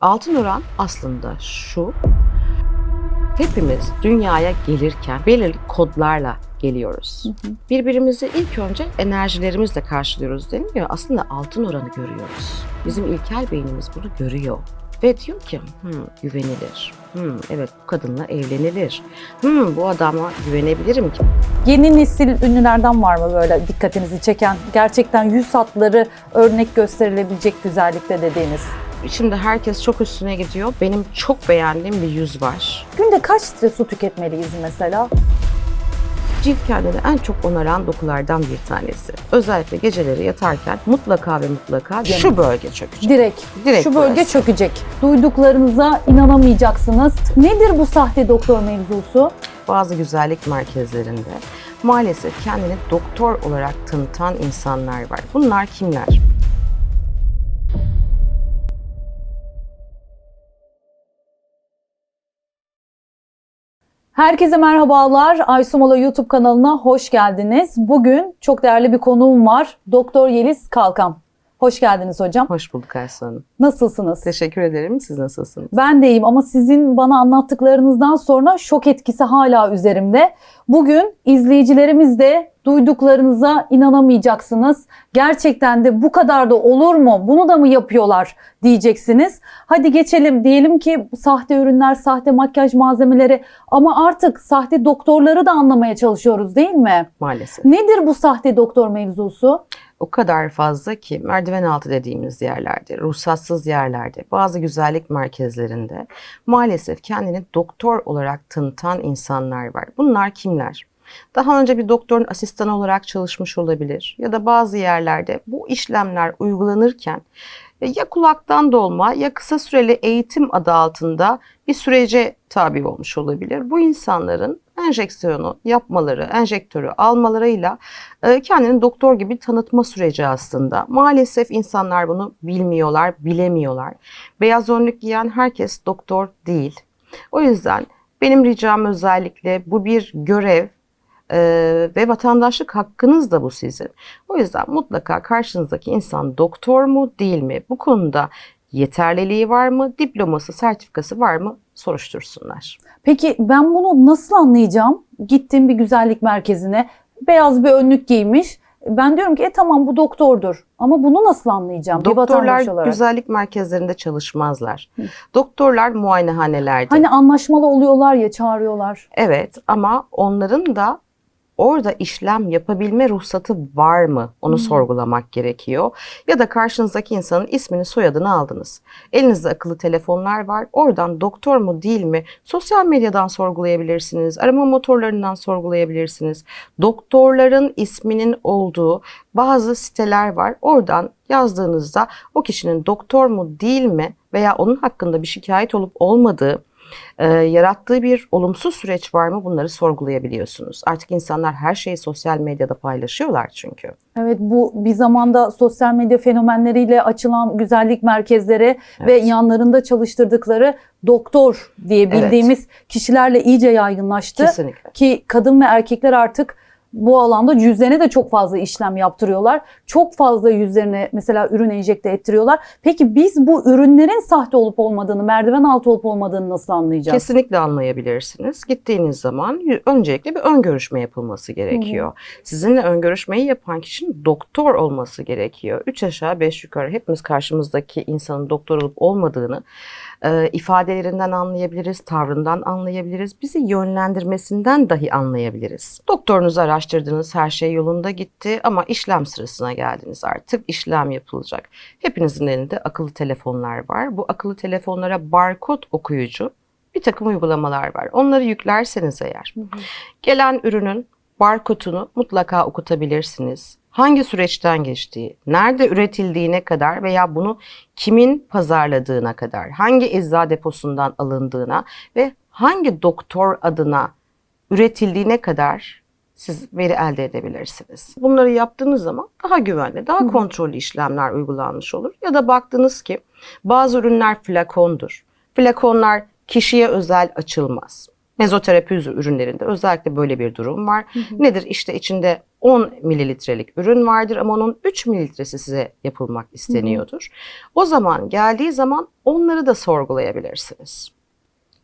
Altın oran aslında şu. Hepimiz dünyaya gelirken belirli kodlarla geliyoruz. Birbirimizi ilk önce enerjilerimizle karşılıyoruz deniliyor. Aslında altın oranı görüyoruz. Bizim ilkel beynimiz bunu görüyor. Ve diyor ki hmm, güvenilir. Hmm, evet bu kadınla evlenilir. Hmm, bu adama güvenebilirim ki. Yeni nesil ünlülerden var mı böyle dikkatinizi çeken, gerçekten yüz hatları örnek gösterilebilecek güzellikte dediğiniz? Şimdi herkes çok üstüne gidiyor. Benim çok beğendiğim bir yüz var. Günde kaç litre su tüketmeliyiz mesela? Cilt kendini en çok onaran dokulardan bir tanesi. Özellikle geceleri yatarken mutlaka ve mutlaka şu bölge çökecek. Direkt, Direkt şu bölge burası. çökecek. Duyduklarınıza inanamayacaksınız. Nedir bu sahte doktor mevzusu? Bazı güzellik merkezlerinde maalesef kendini doktor olarak tanıtan insanlar var. Bunlar kimler? Herkese merhabalar. Aysumola YouTube kanalına hoş geldiniz. Bugün çok değerli bir konuğum var. Doktor Yeliz Kalkan. Hoş geldiniz hocam. Hoş bulduk Aysu Hanım. Nasılsınız? Teşekkür ederim. Siz nasılsınız? Ben de iyiyim ama sizin bana anlattıklarınızdan sonra şok etkisi hala üzerimde. Bugün izleyicilerimiz de duyduklarınıza inanamayacaksınız. Gerçekten de bu kadar da olur mu? Bunu da mı yapıyorlar diyeceksiniz. Hadi geçelim diyelim ki sahte ürünler, sahte makyaj malzemeleri ama artık sahte doktorları da anlamaya çalışıyoruz değil mi? Maalesef. Nedir bu sahte doktor mevzusu? O kadar fazla ki merdiven altı dediğimiz yerlerde, ruhsatsız yerlerde, bazı güzellik merkezlerinde maalesef kendini doktor olarak tanıtan insanlar var. Bunlar kimler? Daha önce bir doktorun asistanı olarak çalışmış olabilir ya da bazı yerlerde bu işlemler uygulanırken e, ya kulaktan dolma ya kısa süreli eğitim adı altında bir sürece tabi olmuş olabilir. Bu insanların enjeksiyonu yapmaları, enjektörü almalarıyla e, kendini doktor gibi tanıtma süreci aslında. Maalesef insanlar bunu bilmiyorlar, bilemiyorlar. Beyaz önlük giyen herkes doktor değil. O yüzden benim ricam özellikle bu bir görev e, ve vatandaşlık hakkınız da bu sizin. O yüzden mutlaka karşınızdaki insan doktor mu değil mi? Bu konuda yeterliliği var mı? Diploması, sertifikası var mı? Soruştursunlar. Peki ben bunu nasıl anlayacağım? Gittim bir güzellik merkezine, beyaz bir önlük giymiş. Ben diyorum ki e tamam bu doktordur. Ama bunu nasıl anlayacağım Doktorlar güzellik merkezlerinde çalışmazlar. Doktorlar muayenehanelerde. Hani anlaşmalı oluyorlar ya çağırıyorlar. Evet ama onların da orada işlem yapabilme ruhsatı var mı? Onu sorgulamak gerekiyor. Ya da karşınızdaki insanın ismini soyadını aldınız. Elinizde akıllı telefonlar var. Oradan doktor mu değil mi? Sosyal medyadan sorgulayabilirsiniz. Arama motorlarından sorgulayabilirsiniz. Doktorların isminin olduğu bazı siteler var. Oradan yazdığınızda o kişinin doktor mu değil mi veya onun hakkında bir şikayet olup olmadığı e, yarattığı bir olumsuz süreç var mı bunları sorgulayabiliyorsunuz. Artık insanlar her şeyi sosyal medyada paylaşıyorlar çünkü. Evet bu bir zamanda sosyal medya fenomenleriyle açılan güzellik merkezleri ve Evet. yanlarında çalıştırdıkları doktor diye bildiğimiz kişilerle iyice yaygınlaştı. Kesinlikle. Ki kadın ve erkekler artık bu alanda yüzlerine de çok fazla işlem yaptırıyorlar. Çok fazla yüzlerine mesela ürün enjekte ettiriyorlar. Peki biz bu ürünlerin sahte olup olmadığını, merdiven altı olup olmadığını nasıl anlayacağız? Kesinlikle anlayabilirsiniz. Gittiğiniz zaman öncelikle bir ön görüşme yapılması gerekiyor. Sizinle ön görüşmeyi yapan kişinin doktor olması gerekiyor. Üç aşağı beş yukarı hepimiz karşımızdaki insanın doktor olup olmadığını e, ifadelerinden anlayabiliriz, tavrından anlayabiliriz, bizi yönlendirmesinden dahi anlayabiliriz. Doktorunuzu araştırdınız, her şey yolunda gitti ama işlem sırasına geldiniz artık, işlem yapılacak. Hepinizin elinde akıllı telefonlar var. Bu akıllı telefonlara barkod okuyucu bir takım uygulamalar var. Onları yüklerseniz eğer gelen ürünün barkodunu mutlaka okutabilirsiniz. Hangi süreçten geçtiği, nerede üretildiğine kadar veya bunu kimin pazarladığına kadar, hangi ecza deposundan alındığına ve hangi doktor adına üretildiğine kadar siz veri elde edebilirsiniz. Bunları yaptığınız zaman daha güvenli, daha kontrollü işlemler uygulanmış olur. Ya da baktınız ki bazı ürünler flakondur. Flakonlar kişiye özel açılmaz. Mezoterapi ürünlerinde özellikle böyle bir durum var. Nedir? İşte içinde 10 mililitrelik ürün vardır ama onun 3 mililitresi size yapılmak isteniyordur. O zaman geldiği zaman onları da sorgulayabilirsiniz.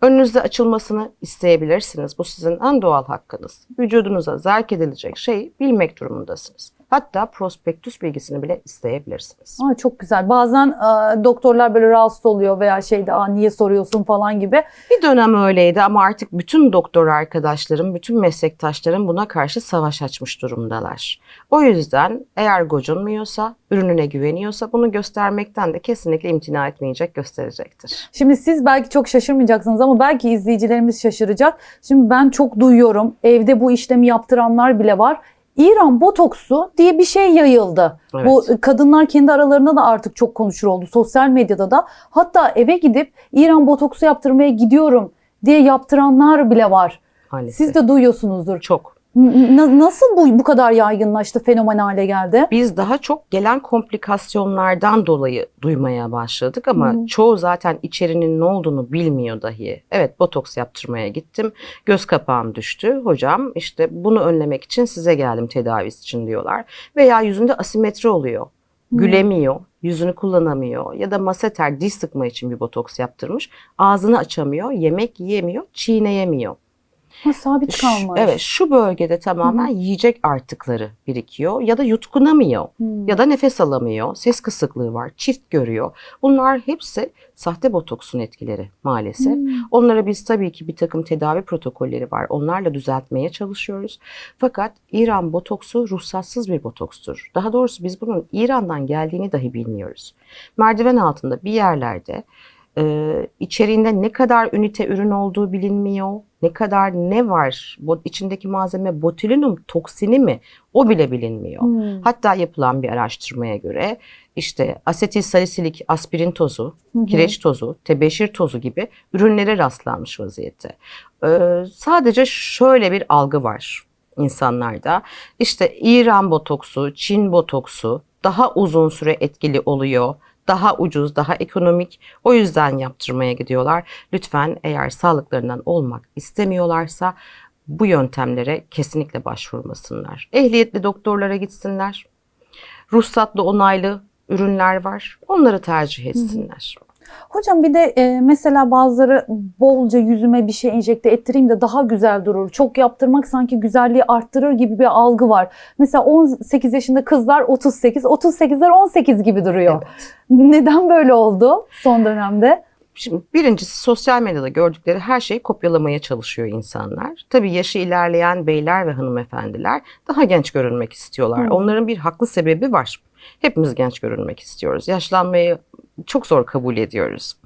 Önünüzde açılmasını isteyebilirsiniz. Bu sizin en doğal hakkınız. Vücudunuza zerk edilecek şeyi bilmek durumundasınız. Hatta prospektüs bilgisini bile isteyebilirsiniz. Aa, çok güzel. Bazen e, doktorlar böyle rahatsız oluyor veya şeyde Aa, niye soruyorsun falan gibi. Bir dönem öyleydi ama artık bütün doktor arkadaşlarım, bütün meslektaşlarım buna karşı savaş açmış durumdalar. O yüzden eğer gocunmuyorsa, ürününe güveniyorsa bunu göstermekten de kesinlikle imtina etmeyecek, gösterecektir. Şimdi siz belki çok şaşırmayacaksınız ama belki izleyicilerimiz şaşıracak. Şimdi ben çok duyuyorum. Evde bu işlemi yaptıranlar bile var. İran botoksu diye bir şey yayıldı. Evet. Bu kadınlar kendi aralarında da artık çok konuşur oldu. Sosyal medyada da. Hatta eve gidip İran botoksu yaptırmaya gidiyorum diye yaptıranlar bile var. Maalesef. Siz de duyuyorsunuzdur. çok. Nasıl bu bu kadar yaygınlaştı, fenomen hale geldi? Biz daha çok gelen komplikasyonlardan dolayı duymaya başladık ama Hı. çoğu zaten içerinin ne olduğunu bilmiyor dahi. Evet botoks yaptırmaya gittim. Göz kapağım düştü. Hocam işte bunu önlemek için size geldim tedavisi için diyorlar. Veya yüzünde asimetri oluyor. Gülemiyor, yüzünü kullanamıyor ya da maseter diş sıkma için bir botoks yaptırmış. Ağzını açamıyor, yemek yiyemiyor, çiğneyemiyor. Ha, sabit Şu- kalmış. Evet şu bölgede tamamen yiyecek artıkları birikiyor ya da yutkunamıyor Hmm. ya da nefes alamıyor, ses kısıklığı var, çift görüyor. Bunlar hepsi sahte botoksun etkileri maalesef. Hmm. Onlara biz tabii ki bir takım tedavi protokolleri var. Onlarla düzeltmeye çalışıyoruz. Fakat İran botoksu ruhsatsız bir botokstur. Daha doğrusu biz bunun İran'dan geldiğini dahi bilmiyoruz. Merdiven altında bir yerlerde e, içeriğinde ne kadar ünite ürün olduğu bilinmiyor. Ne kadar ne var? Bu içindeki malzeme botulinum toksini mi? O bile bilinmiyor. Hmm. Hatta yapılan bir araştırmaya göre işte asetil salisilik aspirin tozu, kireç tozu, tebeşir tozu gibi ürünlere rastlanmış vaziyette. Ee, sadece şöyle bir algı var insanlarda. İşte İran botoksu, Çin botoksu daha uzun süre etkili oluyor. Daha ucuz, daha ekonomik. O yüzden yaptırmaya gidiyorlar. Lütfen eğer sağlıklarından olmak istemiyorlarsa bu yöntemlere kesinlikle başvurmasınlar. Ehliyetli doktorlara gitsinler. Ruhsatlı onaylı ürünler var. Onları tercih etsinler. Hocam bir de e, mesela bazıları bolca yüzüme bir şey enjekte ettireyim de daha güzel durur. Çok yaptırmak sanki güzelliği arttırır gibi bir algı var. Mesela 18 yaşında kızlar 38, 38'ler 18 gibi duruyor. Neden böyle oldu son dönemde? Şimdi birincisi sosyal medyada gördükleri her şeyi kopyalamaya çalışıyor insanlar. Tabii yaşı ilerleyen beyler ve hanımefendiler daha genç görünmek istiyorlar. Hı. Onların bir haklı sebebi var. Hepimiz genç görünmek istiyoruz. Yaşlanmayı çok zor kabul ediyoruz.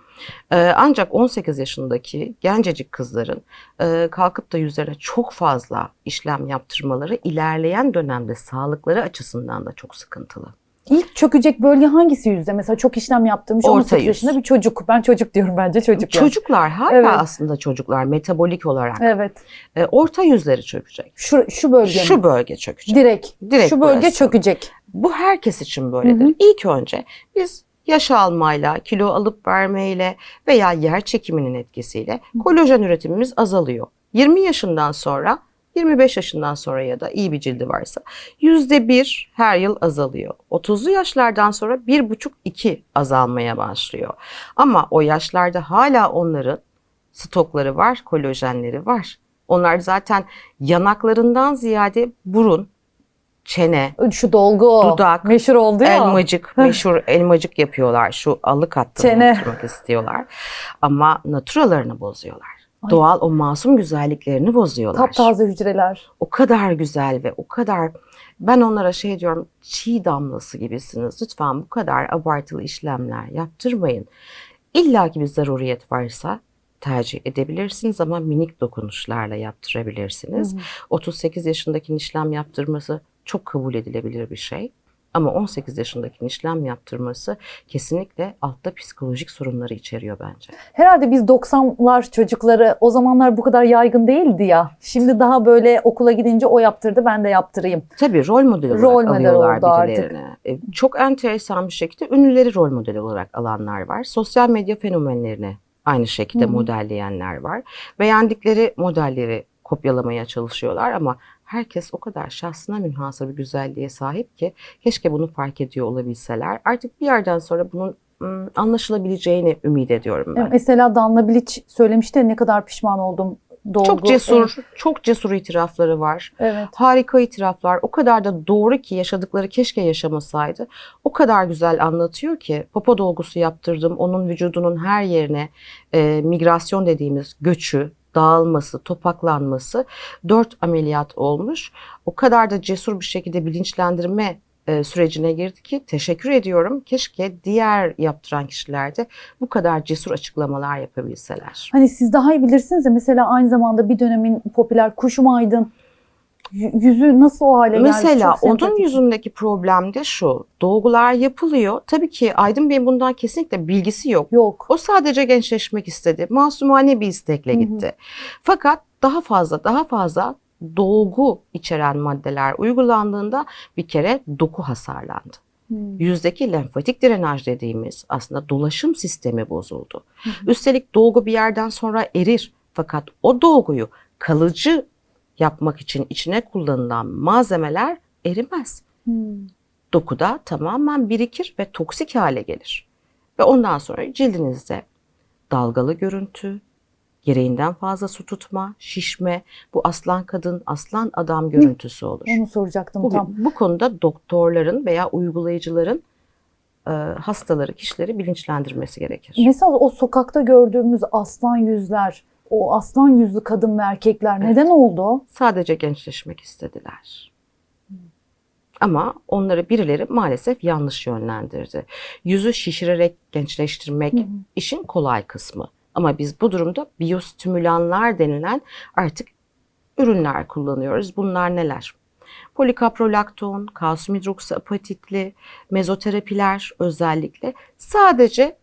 Ee, ancak 18 yaşındaki gencecik kızların e, kalkıp da yüzlerine çok fazla işlem yaptırmaları ilerleyen dönemde sağlıkları açısından da çok sıkıntılı. İlk çökecek bölge hangisi yüzde? Mesela çok işlem yaptırmış Orta 18 yüz. yaşında bir çocuk. Ben çocuk diyorum bence çocuk. Çocuklar hala Evet. aslında çocuklar metabolik olarak Evet. e, orta yüzleri çökecek. Şu, şu bölge mi? Şu bölge çökecek. Direkt. Direkt şu bölge burası. çökecek. Bu herkes için böyledir. Hı hı. İlk önce biz yaş almayla, kilo alıp vermeyle veya yer çekiminin etkisiyle kolajen üretimimiz azalıyor. 20 yaşından sonra 25 yaşından sonra ya da iyi bir cildi varsa yüzde bir her yıl azalıyor. 30'lu yaşlardan sonra bir buçuk iki azalmaya başlıyor. Ama o yaşlarda hala onların stokları var, kolajenleri var. Onlar zaten yanaklarından ziyade burun, çene, Şu dolgu. Dudak, Meşhur oldu ya. elmacık, meşhur elmacık yapıyorlar. Şu alık hattını Çene. yaptırmak istiyorlar. Ama naturalarını bozuyorlar. Doğal o masum güzelliklerini bozuyorlar. Taptaze hücreler. O kadar güzel ve o kadar ben onlara şey diyorum çiğ damlası gibisiniz. Lütfen bu kadar abartılı işlemler yaptırmayın. İlla ki bir zaruriyet varsa tercih edebilirsiniz ama minik dokunuşlarla yaptırabilirsiniz. 38 yaşındakinin işlem yaptırması çok kabul edilebilir bir şey. Ama 18 yaşındakinin işlem yaptırması kesinlikle altta psikolojik sorunları içeriyor bence. Herhalde biz 90'lar çocukları o zamanlar bu kadar yaygın değildi ya. Şimdi daha böyle okula gidince o yaptırdı ben de yaptırayım. Tabii rol model olarak Rol model alıyorlar oldu artık. birilerini. E, Çok enteresan bir şekilde ünlüleri rol model olarak alanlar var. Sosyal medya fenomenlerini Aynı şekilde Hı hı. modelleyenler var. Beğendikleri modelleri kopyalamaya çalışıyorlar ama herkes o kadar şahsına münhasır bir güzelliğe sahip ki keşke bunu fark ediyor olabilseler. Artık bir yerden sonra bunun anlaşılabileceğini ümit ediyorum ben. Mesela Danla Bilic söylemişti ne kadar pişman oldum. Dolgu. Çok cesur, çok cesur itirafları var. Evet. Harika itiraflar. O kadar da doğru ki yaşadıkları keşke yaşamasaydı. O kadar güzel anlatıyor ki popo dolgusu yaptırdım. Onun vücudunun her yerine e, migrasyon dediğimiz göçü, dağılması, topaklanması dört ameliyat olmuş. O kadar da cesur bir şekilde bilinçlendirme e, sürecine girdi ki teşekkür ediyorum. Keşke diğer yaptıran kişiler de bu kadar cesur açıklamalar yapabilseler. Hani siz daha iyi bilirsiniz ya mesela aynı zamanda bir dönemin popüler Kuşum Aydın yüzü nasıl o hale geldi? Mesela Çok onun sempatik. yüzündeki problem de şu. Dolgular yapılıyor. Tabii ki Aydın Bey'in bundan kesinlikle bilgisi yok. Yok. O sadece gençleşmek istedi. Masumane bir istekle Hı hı. gitti. Fakat daha fazla daha fazla dolgu içeren maddeler uygulandığında bir kere doku hasarlandı. Hmm. Yüzdeki lenfatik drenaj dediğimiz aslında dolaşım sistemi bozuldu. Hı hı. Üstelik dolgu bir yerden sonra erir. Fakat o dolguyu kalıcı yapmak için içine kullanılan malzemeler erimez. Hmm. Dokuda tamamen birikir ve toksik hale gelir. Ve ondan sonra cildinizde dalgalı görüntü, gereğinden fazla su tutma, şişme, bu aslan kadın, aslan adam görüntüsü olur. Onu soracaktım Bugün tam. bu konuda doktorların veya uygulayıcıların e, hastaları, kişileri bilinçlendirmesi gerekir. Mesela o sokakta gördüğümüz aslan yüzler, o aslan yüzlü kadın ve erkekler Evet. neden oldu? Sadece gençleşmek istediler. Ama onları birileri maalesef yanlış yönlendirdi. Yüzü şişirerek gençleştirmek Hı hı. işin kolay kısmı. Ama biz bu durumda biyostimülanlar denilen artık ürünler kullanıyoruz. Bunlar neler? Polikaprolakton, kalsiyum hidroksiapatitli, mezoterapiler özellikle sadece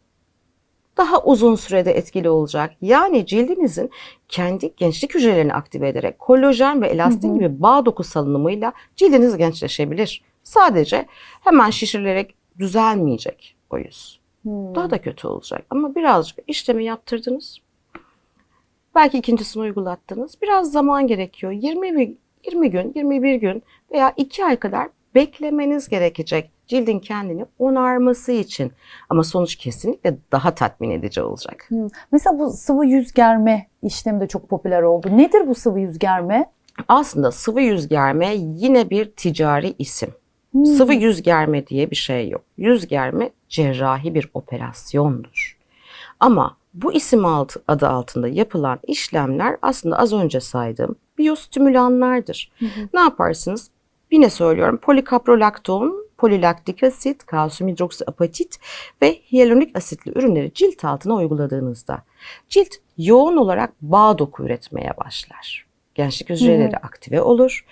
daha uzun sürede etkili olacak. Yani cildinizin kendi gençlik hücrelerini aktive ederek kolajen ve elastin Hı hı. gibi bağ doku salınımıyla cildiniz gençleşebilir. Sadece hemen şişirilerek düzelmeyecek o yüz. Hmm. Daha da kötü olacak. Ama birazcık işlemi yaptırdınız. Belki ikincisini uygulattınız. Biraz zaman gerekiyor. 20, bir- 20 gün, 21 gün veya 2 ay kadar beklemeniz gerekecek cildin kendini onarması için. Ama sonuç kesinlikle daha tatmin edici olacak. Hmm. Mesela bu sıvı yüz germe işlemi de çok popüler oldu. Nedir bu sıvı yüz germe? Aslında sıvı yüz germe yine bir ticari isim. Hmm. Sıvı yüz germe diye bir şey yok. Yüz germe cerrahi bir operasyondur. Ama bu isim altı, adı altında yapılan işlemler aslında az önce saydığım biyostimülanlardır. Hı hı. Ne yaparsınız? Yine söylüyorum polikaprolakton, polilaktik asit, kalsiyum hidroksiapatit ve hyaluronik asitli ürünleri cilt altına uyguladığınızda cilt yoğun olarak bağ doku üretmeye başlar. Gençlik hücreleri aktive olur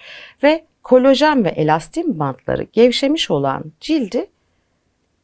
ve kolajen ve elastin bantları gevşemiş olan cildi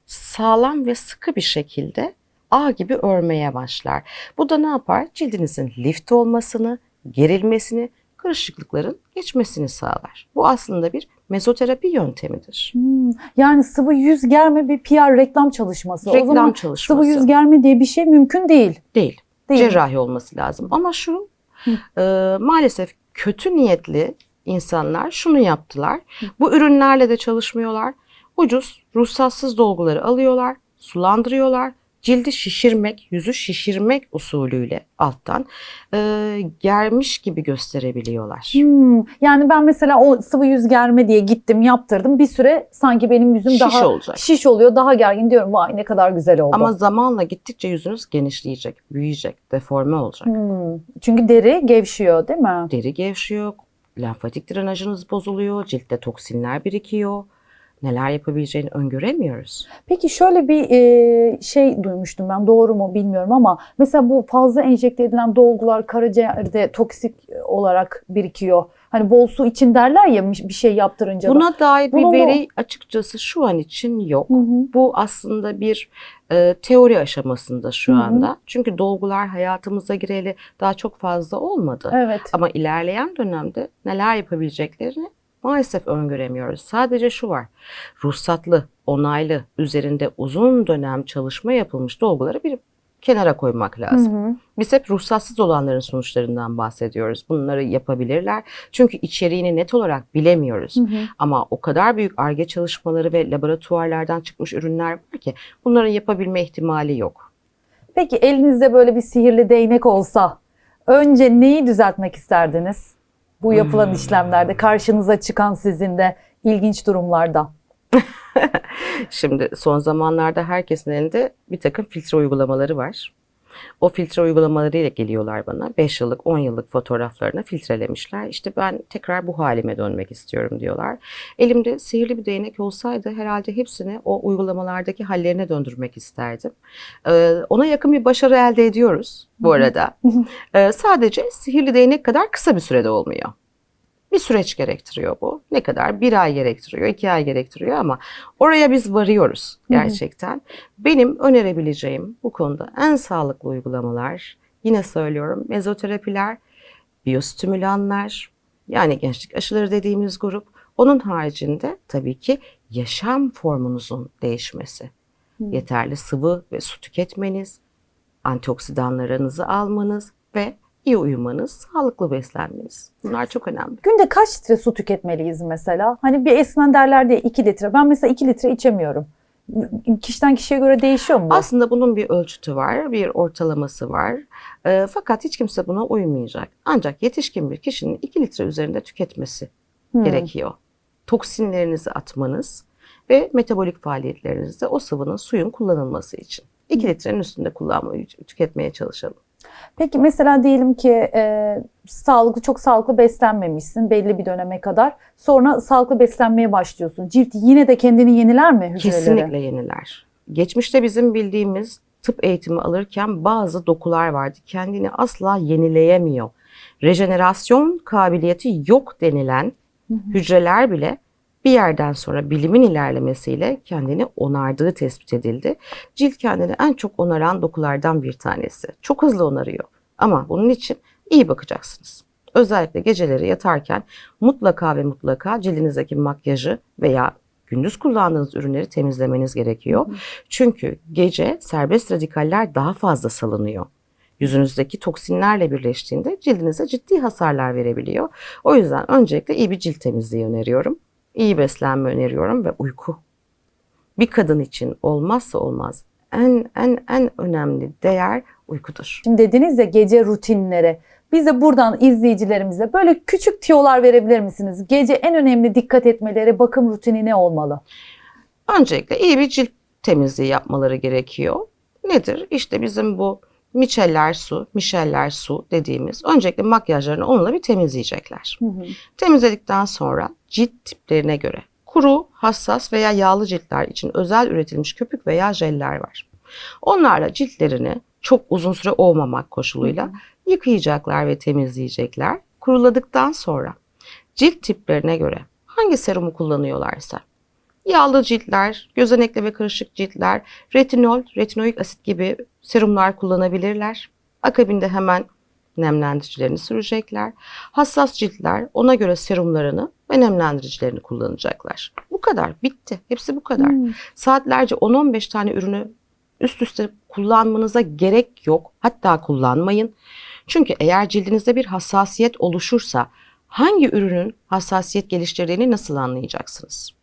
sağlam ve sıkı bir şekilde ağ gibi örmeye başlar. Bu da ne yapar? Cildinizin lift olmasını, gerilmesini, kırışıklıkların geçmesini sağlar. Bu aslında bir mezoterapi yöntemidir. Hmm. Yani sıvı yüz germe bir PR reklam çalışması. o Reklam zaman çalışması sıvı yüz germe diye bir şey mümkün değil. değil. Değil mi? cerrahi olması lazım. Ama şu Hı. e, maalesef kötü niyetli insanlar şunu yaptılar. Bu ürünlerle de çalışmıyorlar. Ucuz, ruhsatsız dolguları alıyorlar, sulandırıyorlar. Cildi şişirmek, yüzü şişirmek usulüyle alttan e, germiş gibi gösterebiliyorlar. Hmm. Yani ben mesela o sıvı yüz germe diye gittim yaptırdım. Bir süre sanki benim yüzüm Şiş daha olacak. şiş oluyor, daha gergin diyorum. Vay ne kadar güzel oldu. Ama zamanla gittikçe yüzünüz genişleyecek, büyüyecek, deforme olacak. Hmm. Çünkü deri gevşiyor değil mi? Deri gevşiyor, lenfatik drenajınız bozuluyor, ciltte toksinler birikiyor. Neler yapabileceğini öngöremiyoruz. Peki şöyle bir e, şey duymuştum ben doğru mu bilmiyorum ama mesela bu fazla enjekte edilen dolgular karaciğerde toksik olarak birikiyor. Hani bol su için derler ya bir şey yaptırınca. da. Buna dair bir Bunu- veri açıkçası şu an için yok. Hı hı. Bu aslında bir e, teori aşamasında şu Hı hı. anda. Çünkü dolgular hayatımıza gireli daha çok fazla olmadı. Evet. Ama ilerleyen dönemde neler yapabileceklerini maalesef öngöremiyoruz. Sadece şu var. Ruhsatlı, onaylı, üzerinde uzun dönem çalışma yapılmış dolguları bir kenara koymak Hı lazım. hı. Biz hep ruhsatsız olanların sonuçlarından bahsediyoruz. Bunları yapabilirler. Çünkü içeriğini net olarak bilemiyoruz. Hı hı. Ama o kadar büyük arge çalışmaları ve laboratuvarlardan çıkmış ürünler var ki bunların yapabilme ihtimali yok. Peki elinizde böyle bir sihirli değnek olsa önce neyi düzeltmek isterdiniz? Bu yapılan Hmm. işlemlerde karşınıza çıkan sizin de ilginç durumlarda. Şimdi son zamanlarda herkesin elinde bir takım filtre uygulamaları var. O filtre uygulamalarıyla geliyorlar bana. 5 yıllık, 10 yıllık fotoğraflarını filtrelemişler. İşte ben tekrar bu halime dönmek istiyorum diyorlar. Elimde sihirli bir değnek olsaydı herhalde hepsini o uygulamalardaki hallerine döndürmek isterdim. Ee, ona yakın bir başarı elde ediyoruz bu arada. Ee, sadece sihirli değnek kadar kısa bir sürede olmuyor. Bir süreç gerektiriyor bu. Ne kadar? Bir ay gerektiriyor, iki ay gerektiriyor ama oraya biz varıyoruz Hı hı. gerçekten. Benim önerebileceğim bu konuda en sağlıklı uygulamalar, yine söylüyorum mezoterapiler, biyostimülanlar, yani gençlik aşıları dediğimiz grup. Onun haricinde tabii ki yaşam formunuzun değişmesi. Hı. Yeterli sıvı ve su tüketmeniz, antioksidanlarınızı almanız ve iyi uyumanız, sağlıklı beslenmeniz. Bunlar çok önemli. Günde kaç litre su tüketmeliyiz mesela? Hani bir eskiden derler diye 2 litre. Ben mesela 2 litre içemiyorum. Kişiden kişiye göre değişiyor mu? Aslında bunun bir ölçütü var, bir ortalaması var. Ee, fakat hiç kimse buna uymayacak. Ancak yetişkin bir kişinin 2 litre üzerinde tüketmesi Hmm. gerekiyor. Toksinlerinizi atmanız ve metabolik faaliyetlerinizde o sıvının suyun kullanılması için. 2 litrenin üstünde kullanmayı, tüketmeye çalışalım. Peki mesela diyelim ki e, sağlıklı çok sağlıklı beslenmemişsin belli bir döneme kadar. Sonra sağlıklı beslenmeye başlıyorsun. Cilt yine de kendini yeniler mi hücreleri? Kesinlikle yeniler. Geçmişte bizim bildiğimiz tıp eğitimi alırken bazı dokular vardı. Kendini asla yenileyemiyor. Rejenerasyon kabiliyeti yok denilen Hı hı. hücreler bile bir yerden sonra bilimin ilerlemesiyle kendini onardığı tespit edildi. Cilt kendini en çok onaran dokulardan bir tanesi. Çok hızlı onarıyor. Ama bunun için iyi bakacaksınız. Özellikle geceleri yatarken mutlaka ve mutlaka cildinizdeki makyajı veya gündüz kullandığınız ürünleri temizlemeniz gerekiyor. Çünkü gece serbest radikaller daha fazla salınıyor. Yüzünüzdeki toksinlerle birleştiğinde cildinize ciddi hasarlar verebiliyor. O yüzden öncelikle iyi bir cilt temizliği öneriyorum. İyi beslenme öneriyorum ve uyku. Bir kadın için olmazsa olmaz en en en önemli değer uykudur. Şimdi dediniz ya gece rutinleri. Bize buradan izleyicilerimize böyle küçük tiyolar verebilir misiniz? Gece en önemli dikkat etmeleri bakım rutini ne olmalı? Öncelikle iyi bir cilt temizliği yapmaları gerekiyor. Nedir? İşte bizim bu miçeller su, mişeller su dediğimiz öncelikle makyajlarını onunla bir temizleyecekler. Temizledikten sonra cilt tiplerine göre kuru, hassas veya yağlı ciltler için özel üretilmiş köpük veya jeller var. Onlarla ciltlerini çok uzun süre olmamak koşuluyla yıkayacaklar ve temizleyecekler. Kuruladıktan sonra cilt tiplerine göre hangi serumu kullanıyorlarsa yağlı ciltler, gözenekli ve kırışık ciltler retinol, retinoik asit gibi serumlar kullanabilirler. Akabinde hemen nemlendiricilerini sürecekler. Hassas ciltler ona göre serumlarını ve nemlendiricilerini kullanacaklar. Bu kadar. Bitti. Hepsi bu kadar. Hmm. Saatlerce 10-15 tane ürünü üst üste kullanmanıza gerek yok. Hatta kullanmayın. Çünkü eğer cildinizde bir hassasiyet oluşursa hangi ürünün hassasiyet geliştirdiğini nasıl anlayacaksınız?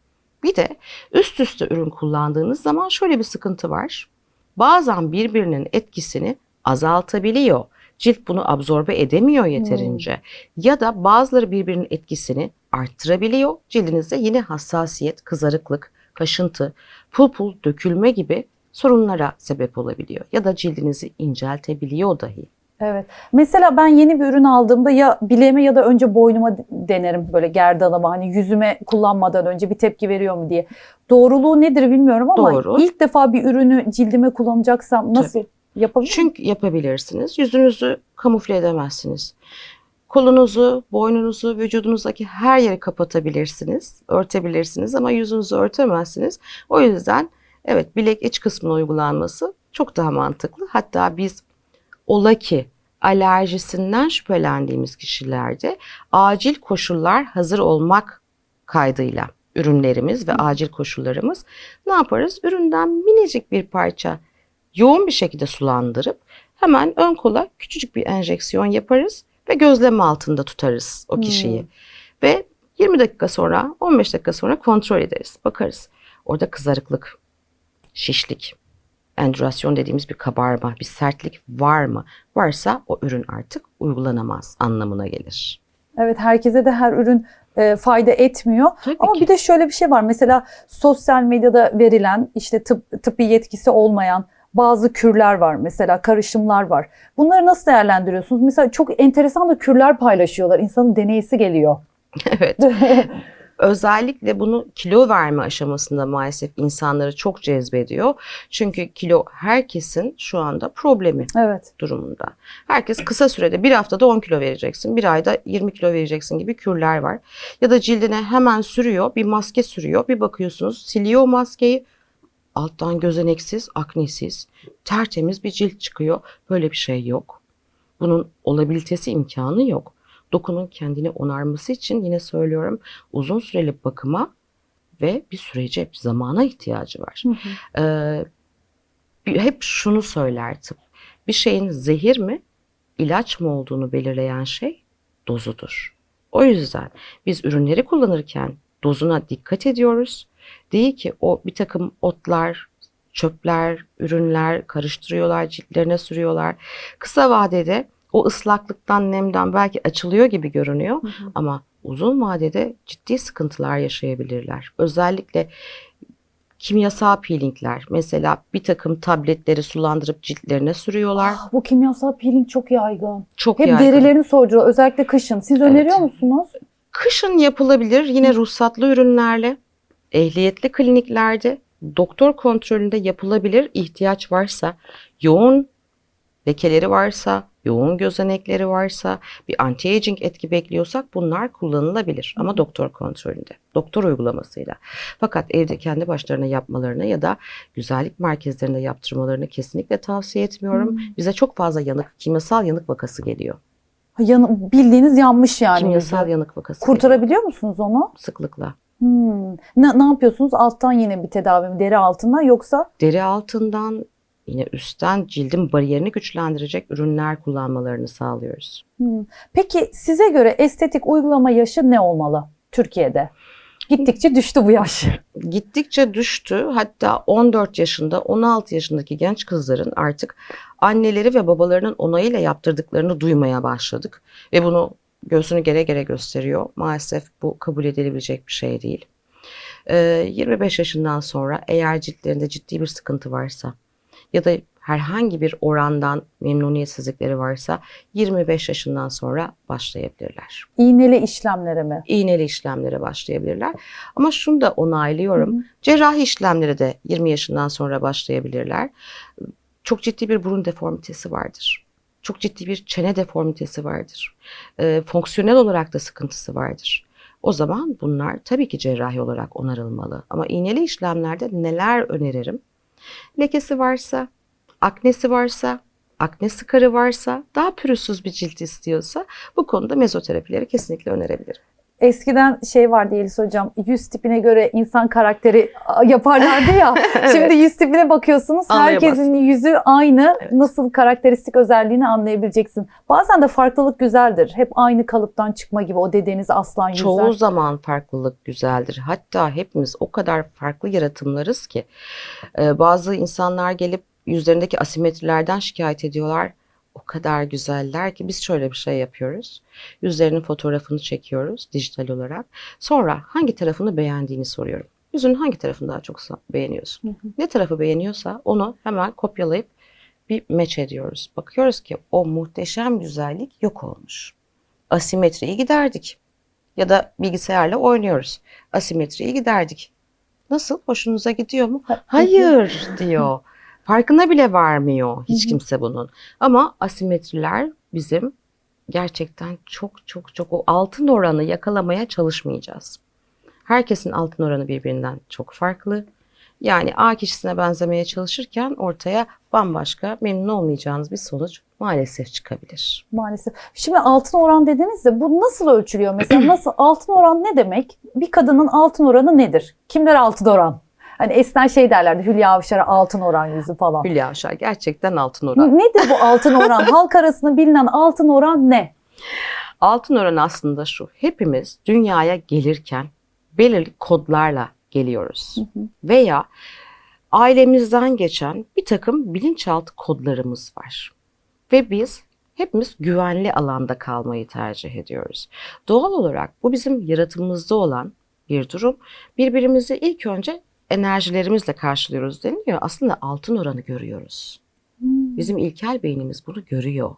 Bir de üst üste ürün kullandığınız zaman şöyle bir sıkıntı var. Bazen birbirinin etkisini azaltabiliyor. Cilt bunu absorbe edemiyor yeterince. Ya da bazıları birbirinin etkisini arttırabiliyor. Cildinizde yine hassasiyet, kızarıklık, kaşıntı, pul pul dökülme gibi sorunlara sebep olabiliyor. Ya da cildinizi inceltebiliyor dahi. Evet. Mesela ben yeni bir ürün aldığımda ya bileğime ya da önce boynuma denerim böyle gerdanıma hani yüzüme kullanmadan önce bir tepki veriyor mu diye. Doğruluğu nedir bilmiyorum ama Doğru. ilk defa bir ürünü cildime kullanacaksam nasıl yapabilirim? Çünkü yapabilirsiniz. Yüzünüzü kamufle edemezsiniz. Kolunuzu, boynunuzu, vücudunuzdaki her yeri kapatabilirsiniz, örtebilirsiniz ama yüzünüzü örtemezsiniz. O yüzden evet bilek iç kısmına uygulanması çok daha mantıklı. Hatta biz ola ki alerjisinden şüphelendiğimiz kişilerde acil koşullar hazır olmak kaydıyla ürünlerimiz ve acil koşullarımız ne yaparız? Üründen minicik bir parça yoğun bir şekilde sulandırıp hemen ön kola küçücük bir enjeksiyon yaparız ve gözlem altında tutarız o kişiyi. Hmm. Ve 20 dakika sonra 15 dakika sonra kontrol ederiz. Bakarız. Orada kızarıklık, şişlik, endürasyon dediğimiz bir kabarma, bir sertlik var mı? Varsa o ürün artık uygulanamaz anlamına gelir. Evet herkese de her ürün e, fayda etmiyor. Tabii Ama ki. bir de şöyle bir şey var. Mesela sosyal medyada verilen işte tıp, tıbbi yetkisi olmayan bazı kürler var. Mesela karışımlar var. Bunları nasıl değerlendiriyorsunuz? Mesela çok enteresan da kürler paylaşıyorlar. İnsanın deneyisi geliyor. evet. Özellikle bunu kilo verme aşamasında maalesef insanları çok cezbediyor. Çünkü kilo herkesin şu anda problemi evet. durumunda. Herkes kısa sürede bir haftada 10 kilo vereceksin, bir ayda 20 kilo vereceksin gibi kürler var. Ya da cildine hemen sürüyor, bir maske sürüyor, bir bakıyorsunuz siliyor maskeyi. Alttan gözeneksiz, aknesiz, tertemiz bir cilt çıkıyor. Böyle bir şey yok. Bunun olabilitesi imkanı yok. Dokunun kendini onarması için yine söylüyorum uzun süreli bakıma ve bir sürece, bir zamana ihtiyacı var. Hı hı. Ee, hep şunu söyler tıp. Bir şeyin zehir mi, ilaç mı olduğunu belirleyen şey dozudur. O yüzden biz ürünleri kullanırken dozuna dikkat ediyoruz. Değil ki o bir takım otlar, çöpler, ürünler karıştırıyorlar, ciltlerine sürüyorlar. Kısa vadede o ıslaklıktan, nemden belki açılıyor gibi görünüyor Hı hı. ama uzun vadede ciddi sıkıntılar yaşayabilirler. Özellikle kimyasal peelingler mesela bir takım tabletleri sulandırıp ciltlerine sürüyorlar. Ah, bu kimyasal peeling çok yaygın. Çok Hep yaygın. derilerini soruyor. Özellikle kışın. Siz öneriyor musunuz? Kışın yapılabilir yine ruhsatlı ürünlerle, ehliyetli kliniklerde, doktor kontrolünde yapılabilir ihtiyaç varsa, yoğun lekeleri varsa, yoğun gözenekleri varsa, bir anti-aging etki bekliyorsak bunlar kullanılabilir ama doktor kontrolünde, doktor uygulamasıyla. Fakat evde kendi başlarına yapmalarını ya da güzellik merkezlerinde yaptırmalarını kesinlikle tavsiye etmiyorum. Hmm. Bize çok fazla yanık, kimyasal yanık vakası geliyor. Yan, bildiğiniz yanmış yani. kimyasal yüzü. yanık vakası geliyor. Kurtarabiliyor musunuz onu? sıklıkla. Hmm. Ne, ne yapıyorsunuz? Alttan yine bir tedavi mi? Deri altından yoksa? deri altından yine üstten cildin bariyerini güçlendirecek ürünler kullanmalarını sağlıyoruz. Hmm. Peki size göre estetik uygulama yaşı ne olmalı Türkiye'de? Gittikçe düştü bu yaş. Gittikçe düştü. Hatta 14 yaşında, 16 yaşındaki genç kızların artık anneleri ve babalarının onayıyla yaptırdıklarını duymaya başladık. Ve bunu göğsünü gere gere gösteriyor. Maalesef bu kabul edilebilecek bir şey değil. Ee, 25 yaşından sonra eğer ciltlerinde ciddi bir sıkıntı varsa ya da herhangi bir orandan memnuniyetsizlikleri varsa 25 yaşından sonra başlayabilirler. İğneli işlemlere mi? İğneli işlemlere başlayabilirler. Ama şunu da onaylıyorum. Hı hı. Cerrahi işlemlere de 20 yaşından sonra başlayabilirler. Çok ciddi bir burun deformitesi vardır. Çok ciddi bir çene deformitesi vardır. Ee, fonksiyonel olarak da sıkıntısı vardır. O zaman bunlar tabii ki cerrahi olarak onarılmalı. Ama iğneli işlemlerde neler öneririm? Lekesi varsa, aknesi varsa, akne sıkarı varsa, daha pürüzsüz bir cilt istiyorsa bu konuda mezoterapileri kesinlikle önerebilirim. Eskiden şey vardı Yeliz Hocam, yüz tipine göre insan karakteri yaparlardı ya. Evet. Şimdi yüz tipine bakıyorsunuz, herkesin yüzü aynı. Evet. Nasıl karakteristik özelliğini anlayabileceksin. Bazen de farklılık güzeldir. Hep aynı kalıptan çıkma gibi o dediğiniz aslan yüzler. Çoğu zaman farklılık güzeldir. Hatta hepimiz o kadar farklı yaratımlarız ki e, bazı insanlar gelip yüzlerindeki asimetrilerden şikayet ediyorlar. O kadar güzeller ki biz şöyle bir şey yapıyoruz. Yüzlerinin fotoğrafını çekiyoruz dijital olarak. Sonra hangi tarafını beğendiğini soruyorum. Yüzünün hangi tarafını daha çok beğeniyorsun? Hı hı. Ne tarafı beğeniyorsa onu hemen kopyalayıp bir match ediyoruz. Bakıyoruz ki o muhteşem güzellik yok olmuş. Asimetriyi giderdik. Ya da bilgisayarla oynuyoruz. Asimetriyi giderdik. Nasıl? Hoşunuza gidiyor mu? Hayır diyor. Farkına bile varmıyor hiç kimse bunun. Ama asimetriler bizim gerçekten çok çok çok o altın oranı yakalamaya çalışmayacağız. Herkesin altın oranı birbirinden çok farklı. Yani A kişisine benzemeye çalışırken ortaya bambaşka memnun olmayacağınız bir sonuç maalesef çıkabilir. Maalesef. Şimdi altın oran dediniz de bu nasıl ölçülüyor? Mesela nasıl altın oran ne demek? Bir kadının altın oranı nedir? Kimler altın oran? Hani eskiden şey derlerdi Hülya Avşar'a altın oran yüzü falan. Hülya Avşar gerçekten altın oran. Nedir bu altın oran? Halk arasında bilinen altın oran ne? Altın oran aslında şu. Hepimiz dünyaya gelirken belirli kodlarla geliyoruz. Veya ailemizden geçen bir takım bilinçaltı kodlarımız var. Ve biz hepimiz güvenli alanda kalmayı tercih ediyoruz. Doğal olarak bu bizim yaratımımızda olan bir durum. Birbirimizi ilk önce enerjilerimizle karşılıyoruz deniliyor. Aslında altın oranı görüyoruz. Bizim ilkel beynimiz bunu görüyor.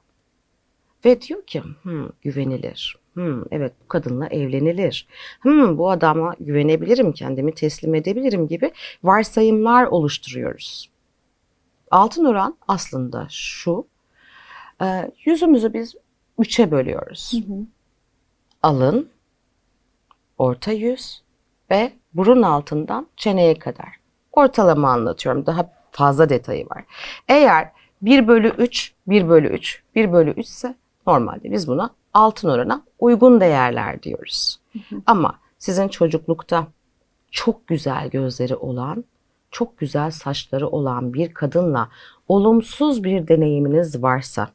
Ve diyor ki "Hmm, güvenilir. Hmm, evet bu kadınla evlenilir. Hmm, bu adama güvenebilirim, kendimi teslim edebilirim gibi varsayımlar oluşturuyoruz. Altın oran aslında şu. e, yüzümüzü biz üçe bölüyoruz. Alın, orta yüz ve burun altından çeneye kadar. Ortalama anlatıyorum. Daha fazla detayı var. Eğer 1 bölü 3, 1 bölü 3, 1 bölü 3 ise normalde biz buna altın orana uygun değerler diyoruz. Ama sizin çocuklukta çok güzel gözleri olan, çok güzel saçları olan bir kadınla olumsuz bir deneyiminiz varsa,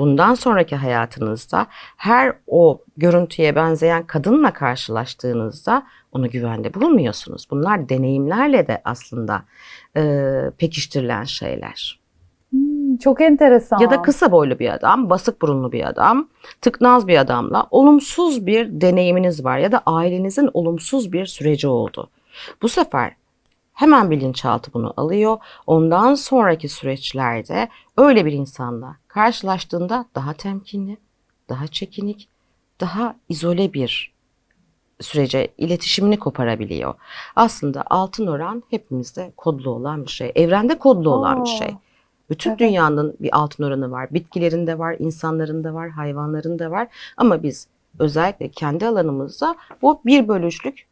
bundan sonraki hayatınızda her o görüntüye benzeyen kadınla karşılaştığınızda onu güvende bulmuyorsunuz. Bunlar deneyimlerle de aslında e, pekiştirilen şeyler. Hmm, Çok enteresan. Ya da kısa boylu bir adam, basık burunlu bir adam, tıknaz bir adamla olumsuz bir deneyiminiz var ya da ailenizin olumsuz bir süreci oldu. Bu sefer hemen bilinçaltı bunu alıyor. Ondan sonraki süreçlerde öyle bir insanla karşılaştığında daha temkinli, daha çekinik, daha izole bir sürece iletişimini koparabiliyor. Aslında altın oran hepimizde kodlu olan bir şey. Evrende kodlu olan bir şey. Bütün evet. dünyanın bir altın oranı var. Bitkilerinde var, insanların var, hayvanların var. Ama biz özellikle kendi alanımızda bu bir bölüşlük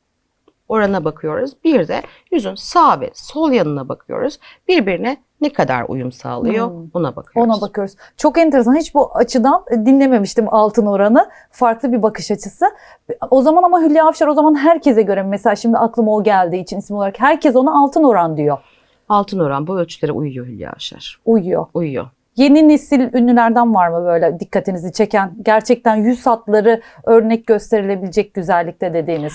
orana bakıyoruz. Bir de yüzün sağ ve sol yanına bakıyoruz. Birbirine ne kadar uyum sağlıyor Hmm. ona bakıyoruz. Ona bakıyoruz. Çok enteresan. Hiç bu açıdan dinlememiştim altın oranı. Farklı bir bakış açısı. O zaman ama Hülya Avşar o zaman herkese göre mesela şimdi aklıma o geldiği için isim olarak herkes ona altın oran diyor. Altın oran bu ölçülere uyuyor Hülya Avşar. Uyuyor. Uyuyor. Yeni nesil ünlülerden var mı böyle dikkatinizi çeken gerçekten yüz hatları örnek gösterilebilecek güzellikte dediğiniz?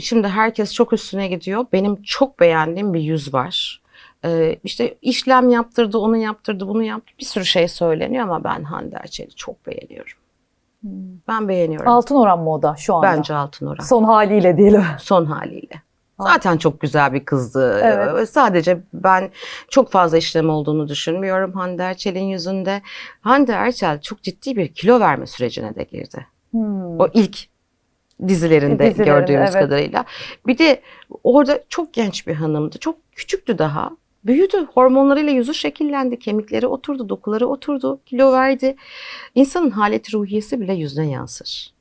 Şimdi herkes çok üstüne gidiyor. Benim çok beğendiğim bir yüz var. Ee, işte işlem yaptırdı, onu yaptırdı, bunu yaptı. Bir sürü şey söyleniyor ama ben Hande Erçel'i çok beğeniyorum. Ben beğeniyorum. Altın oran mı o da şu anda? Bence altın oran. Son haliyle diyelim. Son haliyle. Zaten çok güzel bir kızdı. Evet. Ee, Sadece ben çok fazla işlem olduğunu düşünmüyorum Hande Erçel'in yüzünde. Hande Erçel çok ciddi bir kilo verme sürecine de girdi. Hmm. O ilk dizilerinde, Dizilerinde, gördüğümüz evet. kadarıyla. Bir de orada çok genç bir hanımdı. Çok küçüktü daha. Büyüdü. Hormonlarıyla yüzü şekillendi. Kemikleri oturdu, dokuları oturdu, kilo verdi. İnsanın haleti ruhiyesi bile yüzüne yansır.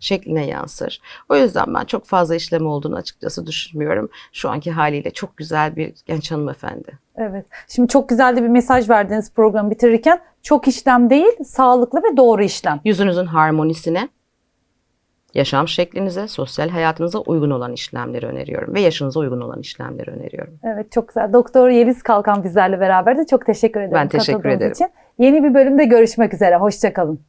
Şekline yansır. O yüzden ben çok fazla işlem olduğunu açıkçası düşünmüyorum. Şu anki haliyle çok güzel bir genç hanımefendi. Evet. Şimdi çok güzel de bir mesaj verdiniz programı bitirirken. Çok işlem değil, sağlıklı ve doğru işlem. Yüzünüzün harmonisine, yaşam şeklinize, sosyal hayatınıza uygun olan işlemleri öneriyorum. Ve yaşınıza uygun olan işlemleri öneriyorum. Evet çok güzel. Doktor Yeliz Kalkan bizlerle beraberdi. Çok teşekkür ederim Ben teşekkür ederim. için. Yeni bir bölümde görüşmek üzere. Hoşçakalın.